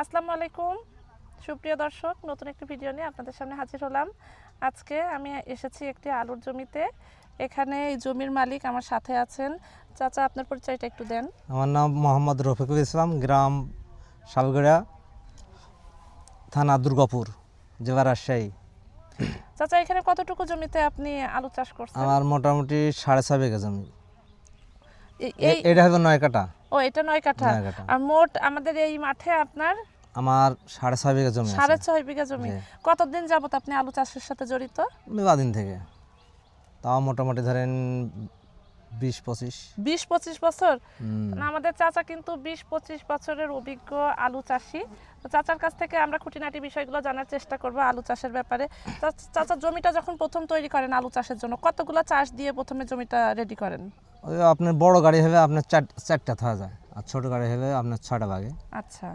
আসসালামু আলাইকুম। সুপ্রিয় দর্শক নতুন একটি ভিডিও নিয়ে আপনাদের সামনে হাজির হলাম। আজকে আমি এসেছি একটি আলুর জমিতে। এখানে এই জমির মালিক আমার সাথে আছেন। চাচা আপনার পরিচয়টা একটু দেন। আমার নাম মোহাম্মদ রফিকুল ইসলাম গ্রাম শালগড়া থানা দুর্গাপুর জেলা রাজশাহী। চাচা এখানে কতটুকু জমিতে আপনি আলু চাষ করছেন? আমার মোটামুটি সাড়ে ছয় বিঘা জমি। এটা হবে নয় কাটা ও এটা নয় কাঠা। আর মোট আমাদের এই মাঠে আপনার? আমার সাড়ে ছয় বিঘা জমি সাড়ে আছে ছয় বিঘা জমি। কতদিন যাবত আপনি আলু চাষের সাথে জড়িত? বিবাদিন থেকে। তাও মোটামুটি ধরেন বিশ পঁচিশ। বিশ পঁচিশ বছর? আমাদের চাচা কিন্তু বিশ পঁচিশ বছরের অভিজ্ঞ আলু চাষি। তো চাচার কাছ থেকে আমরা খুঁটিনাটি বিষয়গুলো জানার চেষ্টা করব আলু চাষের ব্যাপারে। চাচা জমিটা যখন প্রথম তৈরি করেন আলু চাষের জন্য কতগুলো চাষ দিয়ে প্রথমে জমিটা রেডি করেন? আপনার বড় গাড়ি হবে আপনার চার চারটা থাকা যায়। আর ছোট গাড়ি হবে আপনার ছটা ভাগে আচ্ছা।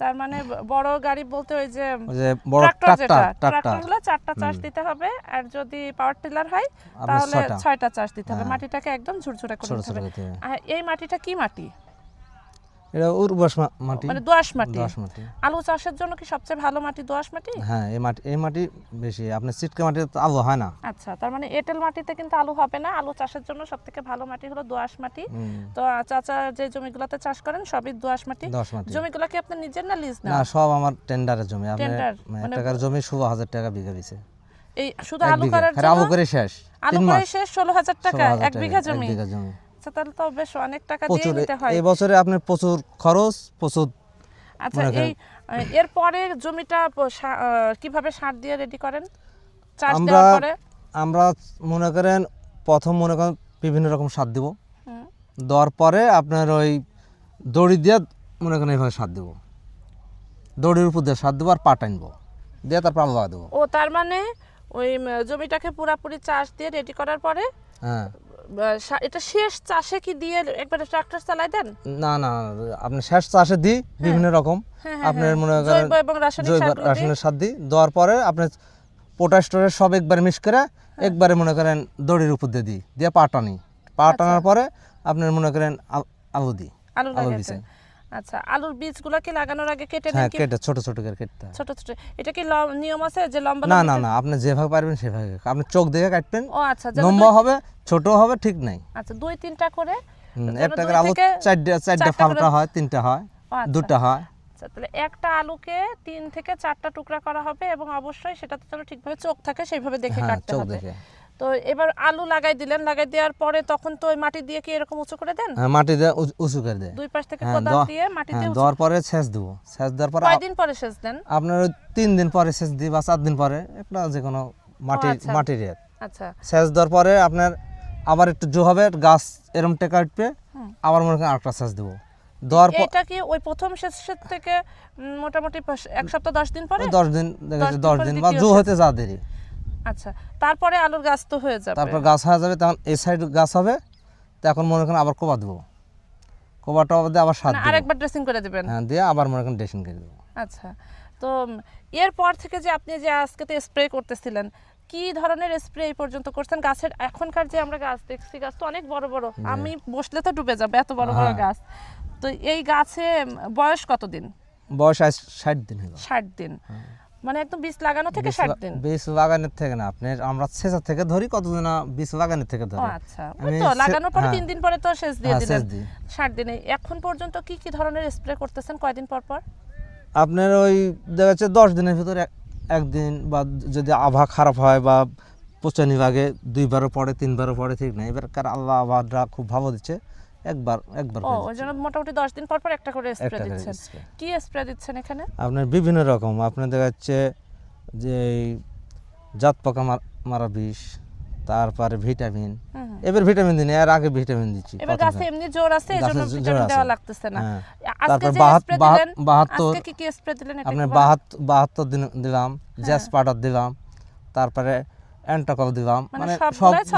তার মানে বড় গাড়ি বলতে ওই যে ওই যে বড় ট্রাক্টর ট্রাক্টর ট্রাক্টর চারটা চার্জ দিতে হবে। আর যদি পাওয়ার টিলার হয় তাহলে ছয়টা। চার্জ চাষ দিতে হবে। হ্যাঁ। মাটিটাকে একদম ঝুরঝুরে করে দিতে হবে। করতে হবে। আর এই মাটিটা কি মাটি? এটা উর্বর মা- মাটি। মানে দোআঁশ মাটি? দশ মাটি। আলু চাষের জন্য কি সবচেয়ে ভালো মাটি দোআঁশ মাটি? হ্যাঁ এই মাটি এই মাটি বেশি। আপনার সিটকা মাটি তো আলো হয় না। আচ্ছা তার মানে এঁটেল মাটিতে কিন্তু আলু হবে না। আলু চাষের জন্য সব থেকে ভালো মাটি হলো দোআঁশ মাটি। তো চাচা যে জমিগুলোতে চাষ করেন সবই দোআঁশ মাটি। জমিগুলো কি আপনার নিজের না লিজ না না সব আমার টেন্ডারের জমি। মানে এক মানে- টাকার জমি ষোলো হাজার টাকা বিঘা দিছে। এই শুধু আলু করার খালি আলু করে শেষ আলু করে শেষ ষোলো হাজার টাকা এক বিঘা জমি? এক বিঘা জমি। আচ্ছা তাহলে তো বেশ অনেক টাকা দিয়ে নিতে হয়। এই বছরে আপনার প্রচুর খরচ প্রচুর আচ্ছা এই এরপরে জমিটা কীভাবে সার দিয়ে রেডি করেন? চাষ আমরা দেওয়ার পরে? আমরা মনে করেন প্রথম মনে করেন বিভিন্ন রকম সার দিব। দেওয়ার পরে আপনার ওই দড়ি দিয়ে মনে করেন এইভাবে সার দেবো। দড়ির উপর দিয়ে সার দেবো আর পা টানবো দিয়ে তারপর লাগা দেবো। ও তার মানে ওই জমিটাকে পুরাপুরি চাষ দিয়ে রেডি করার পরে হ্যাঁ। এটা শেষ চাষে কি দিয়ে একবারে ট্রাক্টর চালাই দেন? না না আপনি শেষ চাষে দিই বিভিন্ন রকম। হ্যাঁ, হ্যাঁ, আপনার হ্যাঁ। মনে করেন জৈব এবং রাসায়নিক সার দিই। দেওয়ার পরে আপনি পটাশ টটাশ সব একবারে মিক্স করে হ্যাঁ। একবারে মনে করেন দড়ির উপর দিয়ে দিই। দিয়ে পাটানি পাটানোর আচ্ছা। পরে আপনার মনে করেন আল- দিই। আলু বিছাই। আচ্ছা আলুর বীজগুলো কি লাগানোর আগে কেটে হ্যাঁ কেটে ছোট ছোট করে হয়। ছোট ছোট এটা কি নিয়ম আছে যে লম্বা না না না আপনি যেভাবে পারবেন সেভাবে আপনি চোখ দেখে কাটবেন। ও আচ্ছা লম্বা হবে ছোট হবে ঠিক নাই। আচ্ছা দুই তিনটা করে একটা করে আলু চারটা চারটা হয় তিনটা হয় আচ্ছা। দুটা হয়। আচ্ছা তাহলে একটা আলুকে তিন থেকে চারটা টুকরা করা হবে এবং অবশ্যই সেটাতে যেন ঠিকভাবে চোখ থাকে সেইভাবে দেখে হ্যাঁ কাটতে চোখ হবে। দেখে। তো এবার আলু লাগাই দিলেন লাগাই দেওয়ার পরে তখন তো ওই মাটি দিয়ে কি এরকম উঁচু করে দেন? হ্যাঁ মাটি দিয়ে উঁচু- করে দেয়। দুই পাশ থেকে হ্যাঁ, কোদাল দিয়ে মাটিতে হ্যাঁ উঁচু- দেওয়ার পরে সেচ দেবো। সেচ দেওয়ার পরে কয়দিন পরে সেচ দেন? আপনার তিন দিন পরে সেচ দিই বা চার দিন পরে একটা যে কোনো মাটি আচ্ছা। মাটির আচ্ছা। সেচ দেওয়ার পরে আপনার আবার একটু জো হবে গাছ এরম টেকা উঠবে আবার মনে করেন আরেকটা সেচ দেবো। দেওয়ার পর এটা কি ওই প্রথম শেষের থেকে মোটামুটি এক সপ্তাহ দশ দিন পরে? দশ দিন দেখা যাচ্ছে দিন দশ দিন বা জো হতে যা দেরি। আচ্ছা তারপরে আলুর গাছ তো হয়ে যাবে। তারপর গাছ হয়ে যাবে তখন এই সাইড গাছ হবে তখন মনে করেন আবার কোবা দেবো। কোবাটা দিয়ে আবার সার মানে আরেকবার ড্রেসিং করে দিবেন? হ্যাঁ দিয়ে আবার মনে করেন ড্রেসিং করে দেবো। আচ্ছা তো এরপর থেকে যে আপনি যে আজকে তো স্প্রে করতেছিলেন কি ধরনের স্প্রে এই পর্যন্ত করছেন? গাছের এখনকার যে আমরা গাছ দেখছি গাছ তো অনেক বড় বড়। আমি বসলে তো ডুবে যাবে এত বড় বড় হ্যাঁ। গাছ। তো এই গাছে বয়স কতদিন? বয়স ষাট দিন ষাট দিন। মানে একদম বীজ লাগানো থেকে ষাট দিন। বীজ লাগানোর থেকে না আপনি আমরা ছেঁচা থেকে ধরি কতদিন বীজ লাগানোর থেকে ধরি। আচ্ছা তো লাগানোর পরে। তিন দিন পরে তো সেচ দিয়ে হ্যাঁ, দিলেন। সেচ দিই। ষাট দিনে। এখন পর্যন্ত কি কি ধরনের স্প্রে করতেছেন কয়দিন পর পর? আপনার ওই দেখা যাচ্ছে দশ দিনের ভিতরে একদিন বা যদি আবহাওয়া খারাপ হয় বা পচানি ভাগে দুইবারও পরে তিনবারও পরে ঠিক নাই এবার কার আল্লাহ আবহাওয়াটা খুব ভালো দিচ্ছে। একবার একবার ও ওই জন্য মোটামুটি দশ দিন পর পর একটা করে স্প্রে দিচ্ছেন। কি স্প্রে দিচ্ছেন এখানে? আপনার বিভিন্ন রকম আপনার দেখা যাচ্ছে যে জাত পোকা মার- বিষ তারপরে ভিটামিন। এবার ভিটামিন দিন এর আগে ভিটামিন দিচ্ছি এবার গাছে এমনি জোর আছে এই জন্য গাছে জোর ভিটামিন দেওয়া লাগতেছে না। হ্যাঁ। আজকে যে স্প্রে দিলেন বাহাত্তর আজকে কি কি স্প্রে দিলেন এটা বাহাত্তর বাহাত্তর দিন দিলাম জ্যাস পাউডার দিলাম তারপরে অ্যান্টাকল দিলাম মানে মানে সব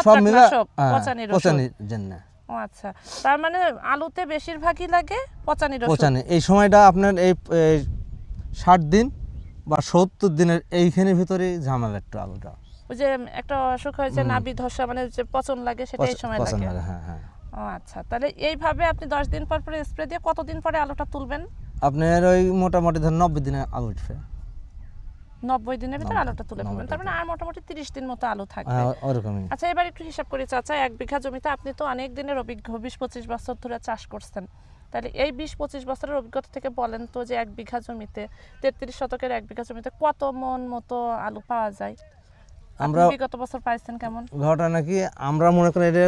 সব মিলে হ্যাঁ। পচানির জন্য। ও আচ্ছা তার মানে আলুতে বেশিরভাগই লাগে ওষুধ পচানি। এই সময়টা আপনার এই ষাট দিন বা সত্তর দিনের এইখানের ভিতরেই ঝামেলা একটু আলুটা ওই যে একটা অসুখ হয়েছে নাবি ধসা মানে যে পচন লাগে সেটা এই পচ- সময় পচন লাগে হ্যাঁ হ্যাঁ। ও আচ্ছা তাহলে এইভাবে আপনি দশ দিন পর পরে স্প্রে দিয়ে কতদিন পরে আলুটা তুলবেন? আপনার ওই মোটামুটি ধরেন নব্বই দিনে আলু উঠবে। নব্বই দিনের ভিতরে আলুটা তুলে ফেলবেন। তার মানে আর মোটামুটি তিরিশ দিন মতো আলু থাকবে। হ্যাঁ, আচ্ছা এবার একটু হিসাব করি। চাচা এক বিঘা জমিতে আপনি তো অনেক দিনের অভিজ্ঞ বিশ পঁচিশ বছর ধরে চাষ করছেন। তাহলে এই বিশ পঁচিশ বছরের অভিজ্ঞতা থেকে বলেন তো যে এক বিঘা জমিতে তেত্রিশ শতকের এক বিঘা জমিতে কত মন মতো আলু পাওয়া যায়? আমরা বিগত বছর পাইছেন কেমন? ঘটনা নাকি আমরা মনে করি এটা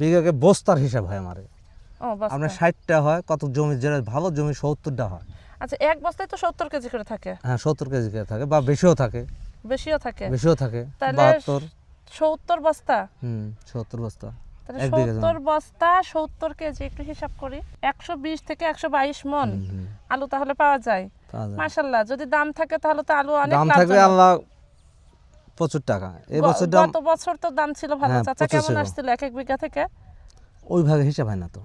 বিঘাকে বস্তার হিসাব হয় আমার। আপনার ষাটটা হয় কত জমি যেটা ভালো জমি সত্তরটা হয়। আচ্ছা এক বস্তায় তো সত্তর কেজি করে থাকে। হ্যাঁ সত্তর কেজি করে থাকে বা বেশিও থাকে। বেশিও থাকে। বেশিও থাকে বাহাত্তর। সত্তর বস্তা? হুম সত্তর বস্তা। সত্তর বস্তা সত্তর কেজি একটু হিসাব করি। একশো বিশ থেকে একশো বাইশ মন আলু তাহলে পাওয়া যায়। যায়। যদি দাম থাকে তাহলে তো আলু অনেক দাম থাকবে আল্লাহ প্রচুর টাকা। এই বছর দাম গত বছর তো দাম ছিল ভালো হ্যাঁ, চাচা কেমন আসছিল এক এক বিঘা থেকে? ওই ভাগে হিসাব হয় না তো।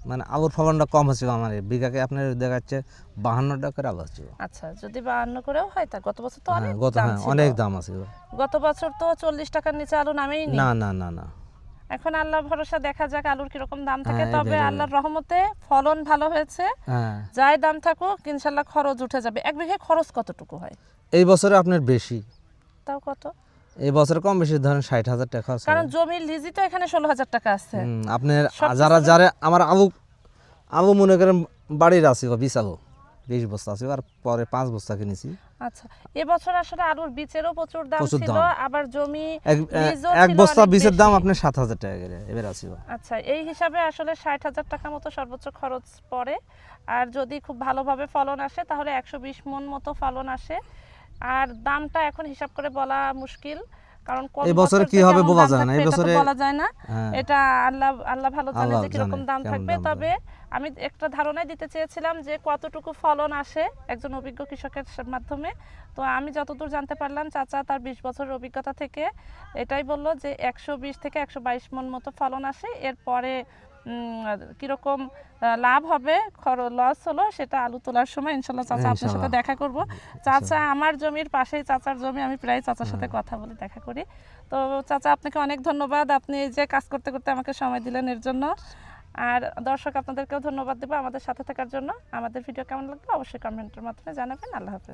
মানে আলুর ফলনটা কম হচ্ছিল আমার। বিঘাকে আপনার দেখা যাচ্ছে বাহান্ন টাকা করে আলু হচ্ছিল আচ্ছা যদি বাহান্ন করেও হয় তা গত বছর তো হ্যাঁ অনেক গত হ্যাঁ। অনেক দাম আছে গত বছর তো চল্লিশ টাকার নিচে আলু নামেই না। না না না এখন আল্লাহ ভরসা দেখা যাক আলুর কীরকম দাম থাকে। হ্যাঁ, তবে আল্লাহর রহমতে ফলন ভালো হয়েছে। হ্যাঁ। যাই দাম থাকুক ইনশাল্লাহ খরচ উঠে যাবে। এক বিঘে খরচ কতটুকু হয়? এই বছরে আপনার বেশি। তাও কত? এই বছরে কম বেশি ধরেন ষাট হাজার টাকা হবে। কারণ জমির তো এখানে ষোলো হাজার টাকা আছে। আপনার যারা যারা আমার আলু আলু মনে করেন বাড়ির আছে বিশ আলু বিশ বস্তা আছে আর পরে পাঁচ বস্তা কিনেছি। আচ্ছা এবছর আসলে আলুর বীজেরও প্রচুর দাম ছিল আবার জমি এক বস্তা বীজের দাম। আপনার সাত হাজার টাকা করে এবার আছে আচ্ছা এই হিসাবে আসলে ষাট হাজার টাকা মতো সর্বোচ্চ খরচ পড়ে। আর যদি খুব ভালোভাবে ফলন আসে তাহলে একশো বিশ মন মতো ফলন আসে। আর দামটা এখন হিসাব করে বলা মুশকিল কারণ এই বছরে কি হবে বলা যায় না। এই বছরে- বলা যায় না। হ্যাঁ। এটা আল্লাহ আল্লাহ ভালো জানে যে কীরকম দাম থাকবে। তবে আমি একটা ধারণাই দিতে চেয়েছিলাম যে কতটুকু ফলন আসে একজন অভিজ্ঞ কৃষকের মাধ্যমে। তো আমি যতদূর জানতে পারলাম চাচা তার বিশ বছরের অভিজ্ঞতা থেকে এটাই বলল যে একশো বিশ থেকে একশো বাইশ মন মতো ফলন আসে। এরপরে কীরকম লাভ হবে লস হলো সেটা আলু তোলার সময় ইনশাল্লাহ চাচা আপনার সাথে দেখা করব। চাচা আমার জমির পাশেই চাচার জমি আমি প্রায় চাচার সাথে কথা বলে দেখা করি। তো চাচা আপনাকে অনেক ধন্যবাদ। আপনি এই যে কাজ করতে করতে আমাকে সময় দিলেন এর জন্য। আর দর্শক আপনাদেরকেও ধন্যবাদ দেবো আমাদের সাথে থাকার জন্য। আমাদের ভিডিও কেমন লাগল অবশ্যই কমেন্টের মাধ্যমে জানাবেন। আল্লাহ হাফেজ।